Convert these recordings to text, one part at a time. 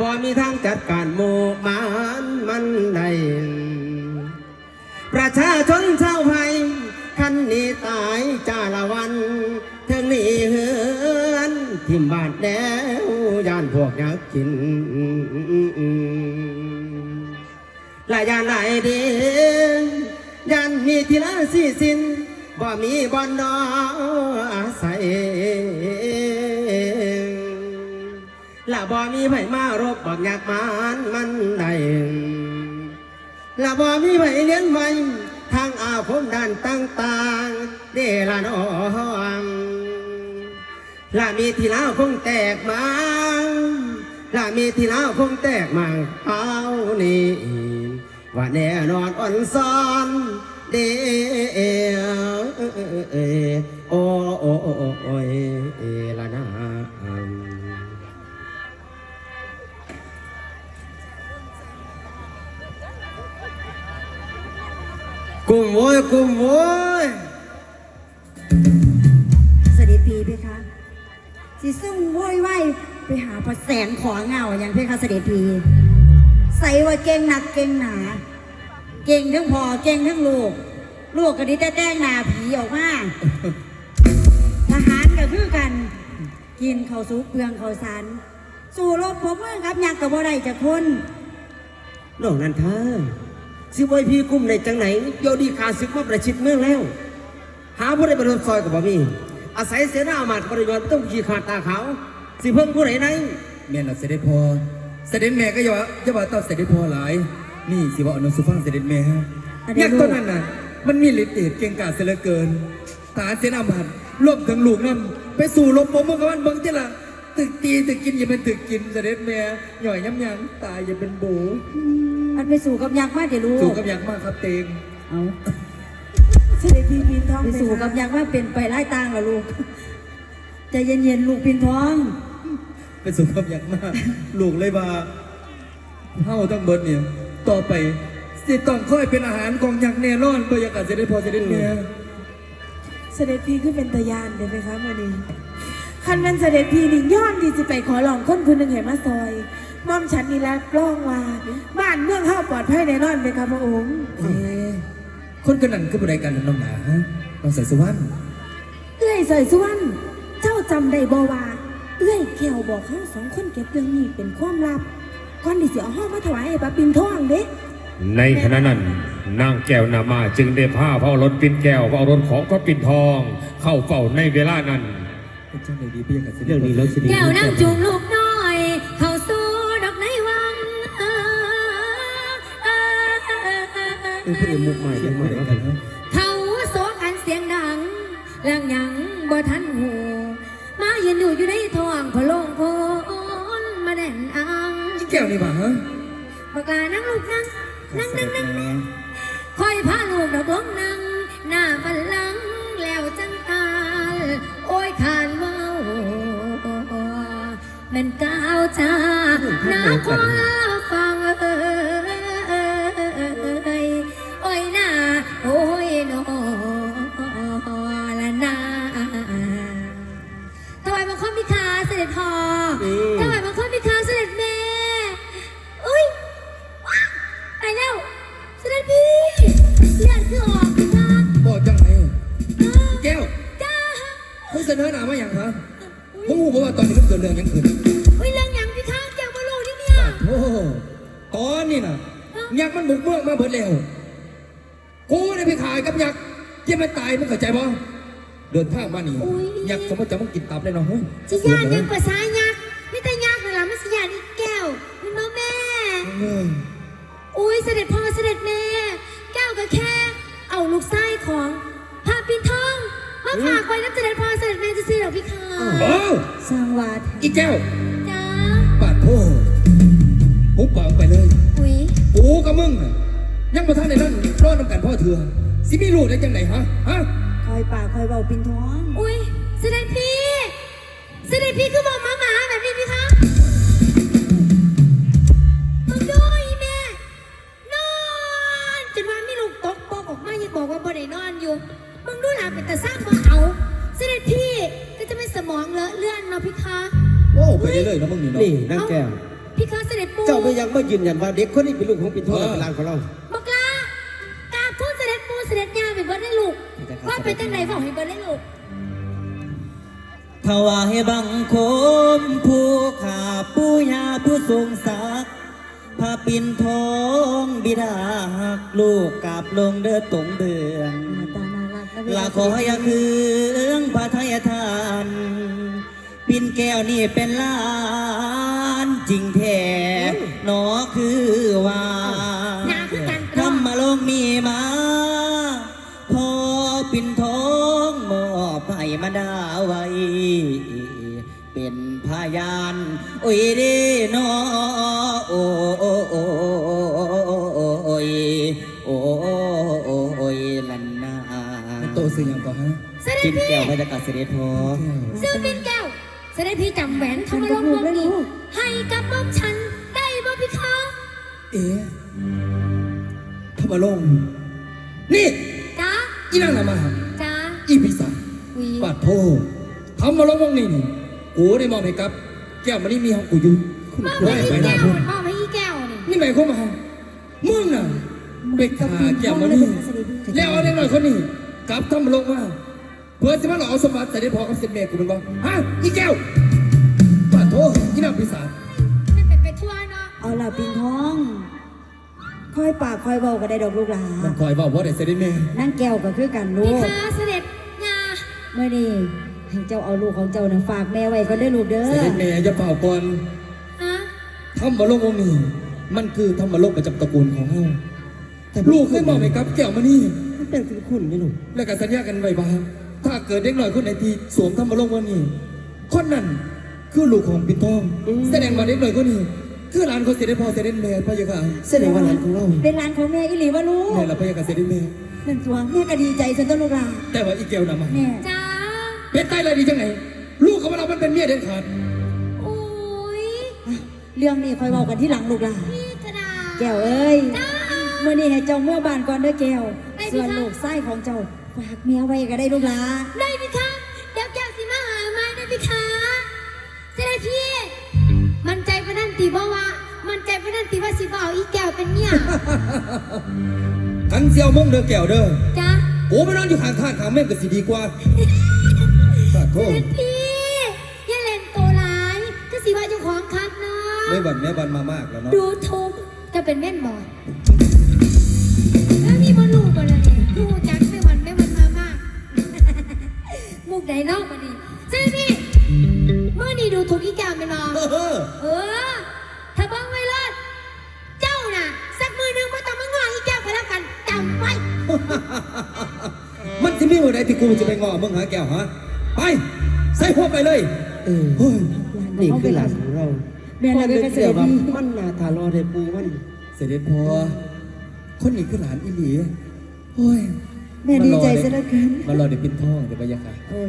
บ่มีทางจัดการโมมานมันใดประชาชนชาวไทยคันนี้ตายจาละวันถึงนี่เฮือนทิมบาดแล้วย่านพวกยากกินละยานไหนเดียานมีทีละสี่สินบ่มีบ่อนนออาศัย ละบ่มีไผมารบบอกอยากมานมันใดละบ่มีไผเลี้ยนไว้ทางอาคมด้านต่างๆเดละน้องละมีที่ลาวคงแตกมาละมีที่ลาวคงแตกมาเอานี่ว่าแน่นอนอ่อนซ้อนเดโอโอโอโอยละนะ กุมโว้ยกุมโว้ยสวัสดีปีเพคะสิซุ่มโว้ยไหวไปหาพระแสงขอเงาอย่างเพคะเสด็จพีใส่ว่าเก่งหนักเก่งหนา เก่งทั้งพ่อเก่งทั้งลูก ลูกก็ดีแต่แต่งหนาผีออกมาทหารก็คือกัน กินข้าวสุกเปลืองข้าวสารสู่รบผมเมืองครับยักษ์กับบ่ได้จะคนน้องนันทา สิไว้พี่กุมในจังไหนโยดีขาศึกมาประชิดเมืองแล้ว หาผู้ใดประโดนซอยกับบ่มี อาศัยเสนาอามาตย์บริวารต้องขี่ขาดตาขาวสิเพิ่งผู้ใดไหนแม่นละเสด็จพ่อเสด็จแม่ก็อย่าว่าอย่าว่าต้อเสด็จพ่อหลาย นี่สิว่าอนุสุฟังเสด็จแม่ฮะอันนี้ ยักษ์ตัวนั้นน่ะ มันมีฤทธิ์เดชเก่งกาจเสียเหลือเกินทหารเสนาบดีรวมถึงลูกนั่นไปสู่ลบปมมือกับมันเบิ่งที่ละ ตึกตีตึกกินอย่าเป็นตึกกินเสด็จแม่หน่อยย้ำยังตายอย่าเป็นโบอันไปสู่กับยักษ์มาเดี๋ยวลูสู่กกับยักษ์มากครับเตงเอาเสด็จพี่พินทองไปสู่กับยักษ์ว่าเป็นไปไล่ตางเหรอลูกใจเย็นๆลูกปินทอง ไปสู่กับยักษ์มากลูกเลยว่าเฮาทั้งเบิดเนี่ยต่อไปสิต้องค่อยเป็นอาหารของยักษ์แน่นอนเพื่ออยากาศเสด็จพ่อเสด็จแม่เสด็จพี่ขึ้นเป็นตายานเดี๋ยวไปครับวันนี้ คันเป็นเสด็จพี่นี่ย้อนที่จะไปขอลองคนคนหนึ่งเห็นมาซอยม่อมฉันนี่ละกล้องว่าบ้านเมืองเข้าปลอดภัยแน่นอนไหมครับพระองค์เอ๊ะคนกันนั้นคือผู้ใดกันน้องหนาฮะน้องใส่สุวรรณเอื้อยใส่ส่วนเจ้าจำได้บ่ว่าเอื้อยแก้วบอกเขาสองคนเก็บเรื่องนี้เป็นความลับก่อนที่จะเอาห้องมาถวายให้ป้าปินทองเด้ในขณะนั้นนางแก้วนามาจึงได้พาพระโอรสปิ่นแก้วพระโอรสของพระปิ่นทอง เข้าเฝ้าในเวลานั้น เป็นเจ้าไหนดีพี่ยังกับเสด็จเรื่องนี้แล้วสิดีแก้วนั่งจูงลูกน้อย เข้าสู่ดอกในวังเป็นผู้เอกมุกใหม่เสียเรื่องงใหม่ใหม่แล้วกักันนฮะเขาโซกันเสียงดังแล้วยังบ่ทันหูมายืนอยู่อยู่ในท้องพะโลงโพนมาแด่นอังแก้วนี่ป่ะฮะบักลานั่งลูกนั่งนั่งนั่งนั่งนั่งคอยพาลูกดอกลงนั่ มันก้าวจ้าหน้าคนฟังเอ้ยโอ้ยหน้าโอ้ยนอละนาถวายบังคมพิคาเสด็จพ่อถวายบังคมพิคาเสด็จแม่อุ้ยตายแล้วเสด็จพี่เลือดคือออกพิคาบอกจังไหนอ้วแก้วจ้ามึงเสนอหนามาอย่างฮะมึงรู้ป่ว่าตอนนี้มันเกิดเรื่องยังขึ้นอุ้ นนี้น่ะยักษ์มันบุกเมืองมาเบิดแล้วกูได้ไปขายกับยักษ์ยังไม่ตายมึงเข้าใจบ่เดินทางมานี่ยักษ์สมมติจะมึงกินตับเลยเนาะเฮ้ยสิยานยังภาษายักษ์ไม่แต่ยักษ์เหรอมันสิยานอีกแก้วมันบ่แม่ เอออุ้ยเสด็จพ่อเสด็จแม่แก้วก็แค่ เอาลูกไส้ของพาปินทองมาฝากไว้น้ำเสด็จพ่อเสด็จแม่จะซื้อดอกพิคาเอ้าสร้างวาดอีแก้ว จ้า ปาดโทษปุ๊บปากไปเลยอุ้ย กูกับมึงน่ะยังมาท่านในนั้นรอดนำกันพ่อเถื่อสิมีลูกได้จังไหนฮะฮะคอยปากคอยเบาปินท้องอุ้ยเสด็จพี่เสด็จพี่คือบอกหมาหมาแบบนี้พิคาต้องด้วยแม่ นอนจนว่ามีลูกตกปอกออกมายังบอกว่าบ่ได้นอนอยู่ มึงดูหลานเป็นแต่สร้างบ่เอา เสด็จพี่ก็จะไม่สมองเลอะเลื่อนเนาะพี่คะ โอ้ไปเรื่อยๆนะมึงนี่เนาะนี่นางแก้ว พี่คะเสด็จปู่เจ้าไม่ยังไม่ยืนยันว่าเด็กคนนี้เป็นลูกของปิ่นทองและเป็นหลานของเราบอกลากราบทูลเสด็จปู่เสด็จย่าไปเบิดได้ลูก ว่าไปจังไหนบอกให้เบิดได้ลูกถวายบังคมผู้ขาผู้ยาผู้ทรงศักดิ์พระปิ่นทองบิดาหักลูกกราบลงเด้อตรงเบืองหน้าตาน่ารักนะเพลาคะขออย่าคืองพระทยทาน ปิ่นแก้วนี่เป็นล้านจริงแท้หนอคือว่าหน้าคือกันธรรมโลกมีมา พอปิ่นทองมอบให้มาดาไว้เป็นพยาน โอ้ยเด้นอโอ้โอ้โอ้โอ้ยโอ้โอ้ยลันนาโตซื้อหยังก่อนฮะ เสด็ปิ่จนพี่แก้วพระจักรเสด็จพอซื้อเป็นแก้ว เสด็จพี่จำแหวนทำมาลงวงนี้ให้กับม่อมฉันได้บ่พี่คะเอ๊ะธรรมลงค์นี่จ้าอีนั่งนะมาจ้าอีพิสาวีปาดโททำมาลงวงนี่นี่กูได้มอบให้กับ แก้วมันนี่มีของกูอยู่คุณมอบร้อให้ยอีไปหน้าแก้วพุ่นมอบให้อีแก้วนี่นี่หมายความว่ามึงน่ะไปฆ่าแก้วมันนี่แล้วเอาเด็กหน่อยคนนี้กลับทำมาลงว่าเพื่อจะมาหลอกเอาสมบัติใส่ได้พอกับเสร็จแม่กูเป็นบ่ฮะอีแก้วปาดโทอีนั่งพิสาไม่เป็นไปทั่วเนาะเอาล่ะปิ่นทองค่อยปากค่อยเบาก็ได้ดอกลูกหลามันคอยบอกว่าได้เสด็จแม่นั่งแก้วก็คือกันลูพี่กคะเสด็จยาเมื่อนี้ให้เจ้าเอาลูกของเจ้าน่ะฝากแม่ไว้ก็ได้อลูกเด้อเสด็จแม่อย่าเป่าก่อนฮะธรรมโลกวงนี้มันคือธรรมโลกประจำตระกูลของเฮาแต่ลูกเคยบอกไหมครับแก้วมานี่มันเป็นคุณคุณนี่ลูกแล้วก็สัญญากันไว้ว่า ถ้าเกิดเด็กหน่อยคนไหนที่สวมธรรมโลกวงนี้คนนั้นคือลูกของปิ่นทอง แสดงว่าเด็กหน่อยคนนี้คือหลานของเสด็จพ่อเสด็จแม่พระยาค่ะแสดงว่าหลานของเราเป็นหลานของแม่อิหลีวะลูกแม่ละพระยาค่ะเสด็จแม่นั่นตัวแม่ก็ดีใจซะตัวลูกหลาแต่ว่าอีแก้วนำมาแม่จ้าเป็นใต้เลยดีจังไหนลูกของเรามันเป็นเมียเด็ดขาดโอ้ยเรื่องนี้ค่อยเบากันที่หลังลูกหลาพี่กระดาษแก้วเอ้ยจ้าเมื่อนี้ให้เจ้าเมื่อบานก่อนเด้อแก้วไปสิคะส่วนลูกไส้ของเจ้า ฝากเมียไว้ก็ได้ลูกหลาได้พี่คะเดี๋ยวแก้วสิมาหาไม้ได้พี่คะเสด็จพี่มันใจพนันตีบ่ว่ามันใจพนันตีว่าสิบ่เอาอีแก้วเป็นเนี่ยขันเซียวมงเด้อแก้วเด้อจ้าโอ้ไปนอนอยู่ข้างทางขางแม่งก็สิดีกว่าสาธุเสด็จพี่อย่าเล่นโตร้ายก็สิว่าเจ้าของคักเนาะไม่บันแม่บันมามากแล้วเนาะดูทุกจะเป็นแม่นบอแใดนอกมาดีเจ้พี่เมื่อนี้ดูถูกอีแก้วไม่นอนเออ เออ ถ้าเบังไว้เลิศเจ้าน่ะ สักมือหนึงมาต้องมางออีแก้วก็แล้วกันจำไว้ มันจะมีวันใดที่กูจะไปงอมึงหาแก้วฮะ ไป ใส่หัวไปเลยเออเฮ้ยนี่คือหลานของเราแม่เราเป็นเกษตรว่าดี มันนาทารอได้ปูมัน เสด็จพอคนนี้คือหลานอีหลีโอ้ย แม่ดีใจซะเหลือเกินมารอเดี๋ยวปินทองเดี๋ยวไปยาค่ะโอ้ย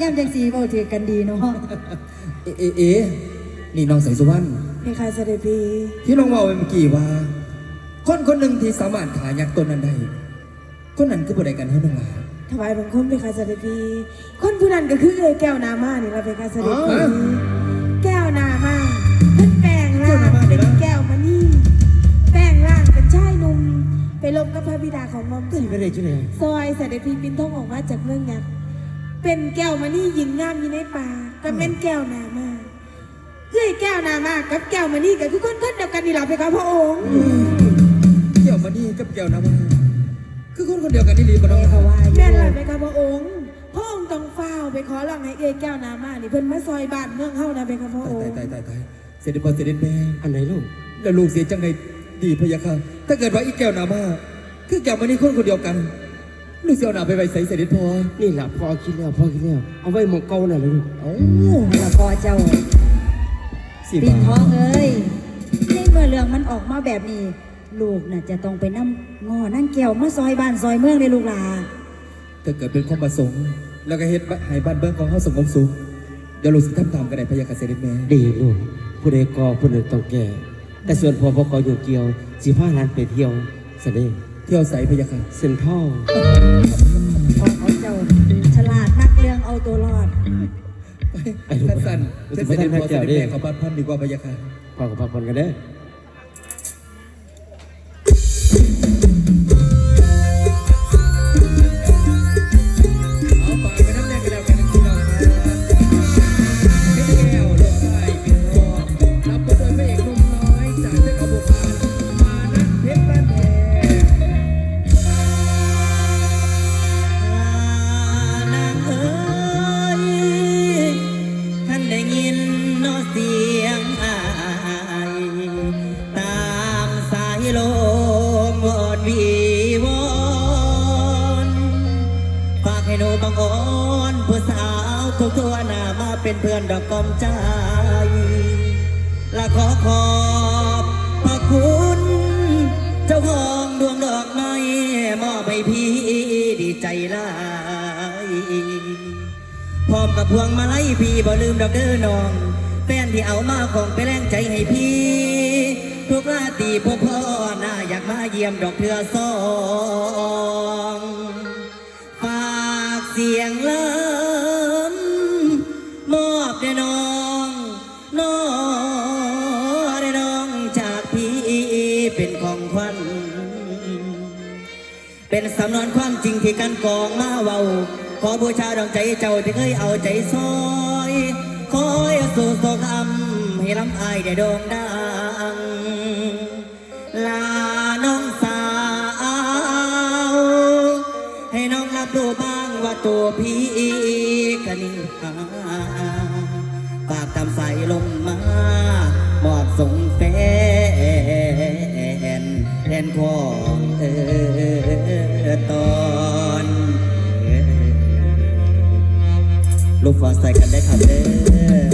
ย่ำจังสีเบาถือกันดีเนาะเอะเอะเอะนี่น้องใส่สุวรรณพี่คะเสด็จพี่ที่น้องว่าไปเมื่อกี้ว่า คนคนหนึ่งที่สามารถขายักษ์ต้นนั้นได้คนนั้นคือผู้ใดกันให้น้องหลาถวายบังคมพี่คะเสด็จพี่คนผู้นั้นก็คือเอ้ยแก้วนามานี่ละพี่คะเสด็จพี่ ไปได้จุดไหนซอยเสด็จพี่ปินทองออกมาจากเมืองยักษ์เป็นแก้วมานี่ยิงงามอยู่ในป่าก็เป็นแก้วนามาเอ้ยแก้วนามากับแก้วมานี่ก็คือคนคนเดียวกันนี่แหละพี่คะพระองค์เกี่ยวมานี่กับเกี่ยวนะมาคือคนคนเดียวกันนี่ลีบ่น้องแม่หก็ลาว่าอยู่แม่นเลยไหมคะพระองค์พระองค์ต้องเฝ้าไปขอร้องให้เอ้ยแก้วนามานี่เพิ่นมาซอยบ้านเมืองเฮานะพี่คะพระองตายค์ตายตายตายเสด็จพ่อเสด็จแม่อันไหนลูกแล้วลูกเสียจังไงดีพะยะค่ะถ้าเกิดว่าอีแก้วนามา คือแก้วมานี่คนคนเดียวกันลูกเสียวหนาไปไว้ใส่เสด็จพ่อนี่แหละพ่อคิดแล้วพ่อคิดแล้ว เอาไว้หมองเก่าน่ะเลยลูกเอ้าแล้วพอเจ้าสิปิ่นทบาองเอ้ยในเมื่อเรื่องมันออกมาแบบนี้ ลูกน่ะจะต้องไปนั่งงอนั่งแก้วมาซอยบ้านซอยเมืองในลูกหลาถ้าเกิดเป็นความประสงค์แล้วก็เฮ็ดให้บ้านเบื้องของเฮาสงบสุขเดี๋ยวลูกสิทำตามกันได้พะยะค่ะเสด็จแม่ดีลูกผู้ใดก่อผู้หนึ่งต้องแก่แต่ส่วนพ่อพ่อก่ออยู่เกี่ยวสิพาหลานไปเที่ยวเสด็จ ที่ยวใสพยาค่เซ็นท่าขอเจ้าฉลาดนักเรื่องเอาตัวรอดไปสั้นๆฉัม่ได้จพอเสด็เแม่ขอพัานพันดีกว่าพยาค่ะขอขอบพระคุณกันเด้อ เป็นเพื่อนดอกกอมใจ และขอขอบพระคุณ เจ้าของดวงดอกไม้มอไปพี่ดีใจลายพร้อมกับพวงมาลัยพี่บ่ลืมดอกเด้อน้องแฟนที่เอามาของไปแรงใจให้พี่ ทุกราตีพ่อพ่อน่าอยากมาเยี่ยมดอกเถือซอง ฝากเสียงเลย สำนวนความจริงที่กันกองมาเว้าขอบูชาดองใจเจ้าที่เคยเอาใจซอยขอยสู่สกอำให้ลำอายได้โด่งดังลาน้องสาว ให้น้องรับรู้บ้างว่าตัวพี่กันิ่งหาปากตามใสาลงมาหมอบสงแฟนแทนพ่อ ละตอนลูกฟอนใส่กันได้ครับเด้อ